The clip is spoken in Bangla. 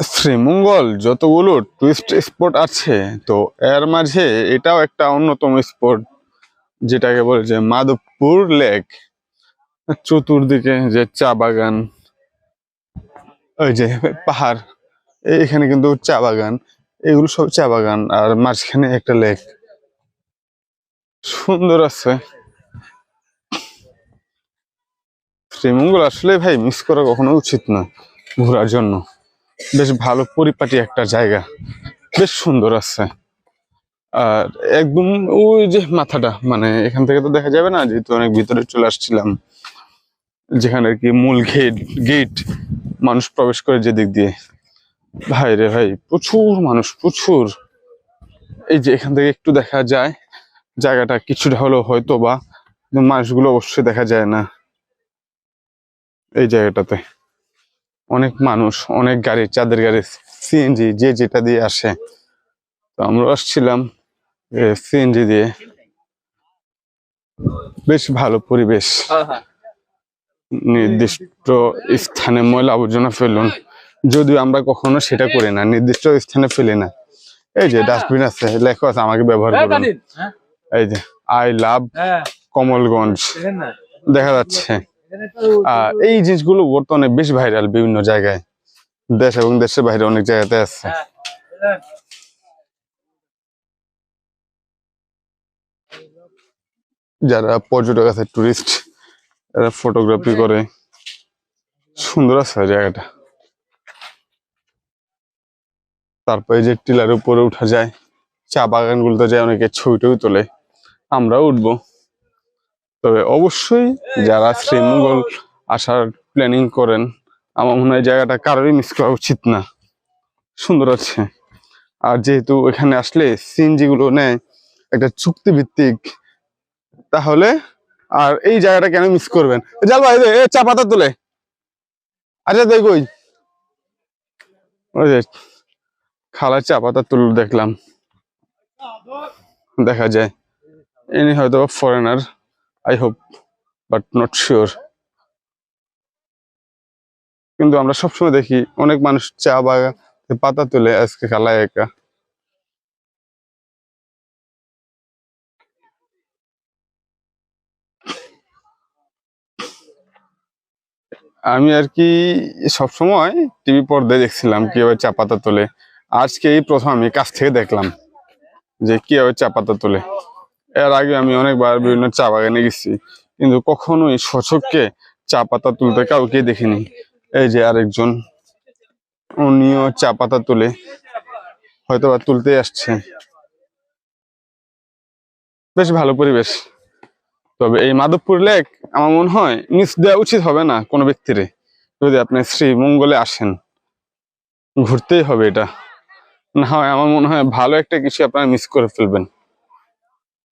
শ্রীমঙ্গল যতগুলো টুরিস্ট স্পট আছে, তো এর মাঝে এটাও একটা অন্যতম স্পট, যেটাকে বলে যে মাধবপুর লেক। চতুর্দিকে যে চা বাগান, ওই যে পাহাড়, এখানে কিন্তু চা বাগান, এগুলো সব চা বাগান, আর মাঝখানে একটা লেক। সুন্দর আছে। শ্রীমঙ্গল আসলে ভাই মিস করা কখনো উচিত না ঘোরার জন্য। বেশ ভালো পরিপাটি একটা জায়গা। বেশ সুন্দর আছে। আর একদম ওই যে মাথাটা মানে এখান থেকে তো দেখা যাবে না, যেহেতু অনেক ভিতরে চলে আসছিলাম, যেখানে আর কি মূল গেট গেট মানুষ প্রবেশ করে যে দিক দিয়ে। ভাই রে ভাই, প্রচুর মানুষ, প্রচুর। এই যে এখান থেকে একটু দেখা যায়, জায়গাটা কিছুটা হলেও হয়তো বা মানুষগুলো অবশ্যই দেখা যায় না। এই জায়গাটাতে। অনেক মানুষ অনেক গাড়ি চাঁদের গাড়ি সিএনজি যে যেটা দিয়ে আসে। তো আমরা আসছিলাম সিএনজি দিয়ে। বেশ ভালো পরিবেশ। নির্দিষ্ট স্থানে ময়লা আবর্জনা ফেলুন। যদিও আমরা কখনো সেটা করি না নির্দিষ্ট স্থানে ফেলি না। এই যে ডাস্টবিন আছে লেখা আছে আমাকে ব্যবহার করুন। এই যে আই লাভ হ্যাঁ। কমলগঞ্জ। দেখা যাচ্ছে। এই জিনিসগুলো বর্তমানে বেশ ভাইরাল বিভিন্ন জায়গায়। দেশ এবং দেশের বাইরে অনেক জায়গাতে আছে। যারা পর্যটক আছে টুরিস্ট এরা ফটোগ্রাফি করে। সুন্দর আছে জায়গাটা। তারপরে যে টিলার উপরে উঠা যায় চা বাগানগুলোতে যায় অনেকে ছবি টবি তোলে। আমরাও উঠবো। তবে অবশ্যই যারা শ্রীমঙ্গল আসার প্ল্যানিং করেন আমার মনে হয় জায়গাটা কারোরই মিস করা উচিত না। সুন্দর আছে। আর যেহেতু এখানে আসলে সিএনজি গুলো নেয় একটা চুক্তি ভিত্তিক তাহলে আর এই জায়গাটা কেন মিস করবেন? জাল ভাই এ চা পাতা তোলে। আচ্ছা দেখ ওই ওই যে খালার চা পাতা তুল দেখলাম। দেখা যায়। ইনি হয়তো foreigner I hope but not sure কিন্তু আমরা সবসময় দেখি অনেক মানুষ চা বাগান পাতা তুলে আজকে খালায় একা। আমি আর কি সবসময় টিভি পর্দায় দেখছিলাম কীভাবে চা পাতা তোলে। আজকে এই প্রথম আমি কাছ থেকে দেখলাম যে কীভাবে চা পাতা তোলে। এর আগে আমি অনেকবার বিভিন্ন চা বাগানে গেছি, কিন্তু কখনোই সচককে চা পাতা তুলতে কাউকে দেখিনি। এই যে আরেকজন, উনিও চা পাতা তুলে হয়তো বা তুলতে আসছে। বেশ ভালো পরিবেশ। তবে এই মাধবপুর লেক আমার মনে হয় মিস দেওয়া উচিত হবে না কোনো ব্যক্তিরে, যদি আপনি শ্রীমঙ্গলে আসেন। ঘুরতেই হবে এটা। না হয় আমার মনে হয় ভালো একটা কিছু আপনারা মিস করে ফেলবেন।